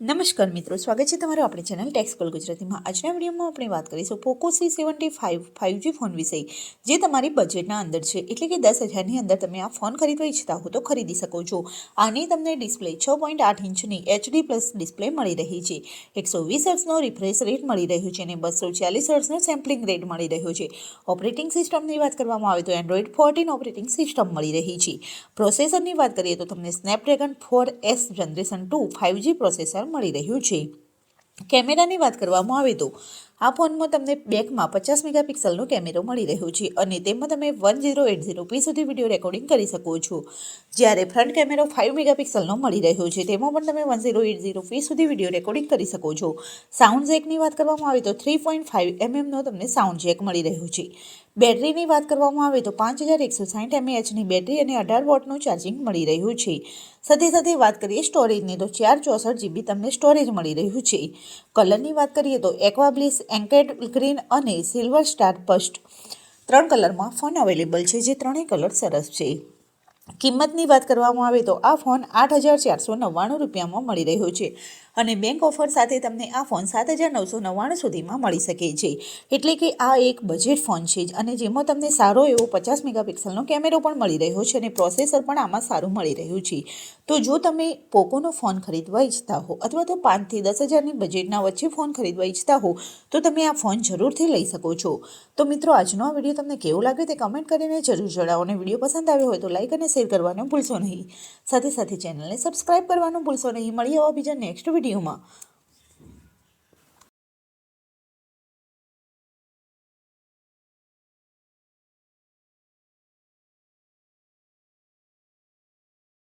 નમસ્કાર મિત્રો, સ્વાગત છે તમારું આપણી ચેનલ ટેક્સકોલ ગુજરાતીમાં. આજના વિડીયોમાં આપણે વાત કરીશું Poco C seventy five five G phone વિશે, જે તમારી બજેટના અંદર છે. એટલે કે દસ હજારની અંદર તમે આ ફોન ખરીદવા ઈચ્છતા હો તો ખરીદી શકો છો. આની તમને ડિસ્પ્લે છ પોઈન્ટ આઠ ઇંચની એચડી પ્લસ ડિસ્પ્લે મળી રહી છે. એકસો વીસ હર્ટ્સનો રિફ્રેશ રેટ મળી રહ્યો છે અને બસો ચાલીસ હર્ટ્સનો સેમ્પલિંગ રેટ મળી રહ્યો છે. ઓપરેટિંગ સિસ્ટમની વાત કરવામાં આવે તો એન્ડ્રોઈડ ફોર્ટીન ઓપરેટિંગ સિસ્ટમ મળી રહી છે. પ્રોસેસરની વાત કરીએ તો તમને Snapdragon four S generation two five G processor મળી રહ્યું છે. કેમેરાની વાત કરવામાં આવે તો આ ફોનમાં તમને બેકમાં પચાસ મેગાપિક્સલનો કેમેરો મળી રહ્યો છે અને તેમાં તમે one zero eight zero P સુધી વીડિયો રેકોર્ડિંગ કરી શકો છો. જ્યારે ફ્રન્ટ કેમેરો ફાઇવ મેગાપિક્સલનો મળી રહ્યો છે, તેમાં પણ તમે one zero eight zero P સુધી વીડિયો રેકોર્ડિંગ કરી શકો છો. સાઉન્ડ જેકની વાત કરવામાં આવે તો થ્રી પોઈન્ટ ફાઇવ એમએમનો તમને સાઉન્ડ જેક મળી રહ્યો છે. બેટરીની વાત કરવામાં આવે તો પાંચ હજાર એકસો સાઠ એમએએચની બેટરી અને અઢાર વોટનું ચાર્જિંગ મળી રહ્યું છે. સાથે સાથે વાત કરીએ સ્ટોરેજની તો ચાર ચોસઠ જીબી તમને સ્ટોરેજ મળી રહ્યું છે. કલરની વાત કરીએ તો એક્વાબ્લિસ એન્કેડ ગ્રીન અને સિલ્વર સ્ટાર પસ્ટ ત્રણ કલરમાં ફોન અવેલેબલ છે, જે ત્રણેય કલર સરસ છે. કિંમતની વાત કરવામાં આવે તો આ ફોન આઠ હજાર ચારસો નવ્વાણું રૂપિયામાં મળી રહ્યો છે. અને બેંક ઓફર સાથે તમને આ ફોન સાત હજાર નવસો નવ્વાણું સુધીમાં મળી શકે છે. એટલે કે આ એક બજેટ ફોન છે અને જેમાં તમને સારો એવો પચાસ મેગાપિક્સલનો કેમેરો પણ મળી રહ્યો છે અને પ્રોસેસર પણ આમાં સારું મળી રહ્યું છે. તો જો તમે પોકોનો ફોન ખરીદવા ઈચ્છતા હો અથવા તો પાંચથી દસ હજારની બજેટના વચ્ચે ફોન ખરીદવા ઈચ્છતા હો, તો તમે આ ફોન જરૂરથી લઈ શકો છો. તો મિત્રો, આજનો આ વીડિયો તમને કેવો લાગ્યો તે કમેન્ટ કરીને જરૂર જણાવો. અને વીડિયો પસંદ આવ્યો હોય તો લાઇક અને શેર કરવાનું ભૂલશો નહીં. સાથે સાથે ચેનલને સબસ્ક્રાઇબ કરવાનું ભૂલશો નહીં. મળીએ આવા બીજા નેક્સ્ટ વિડીયોમાં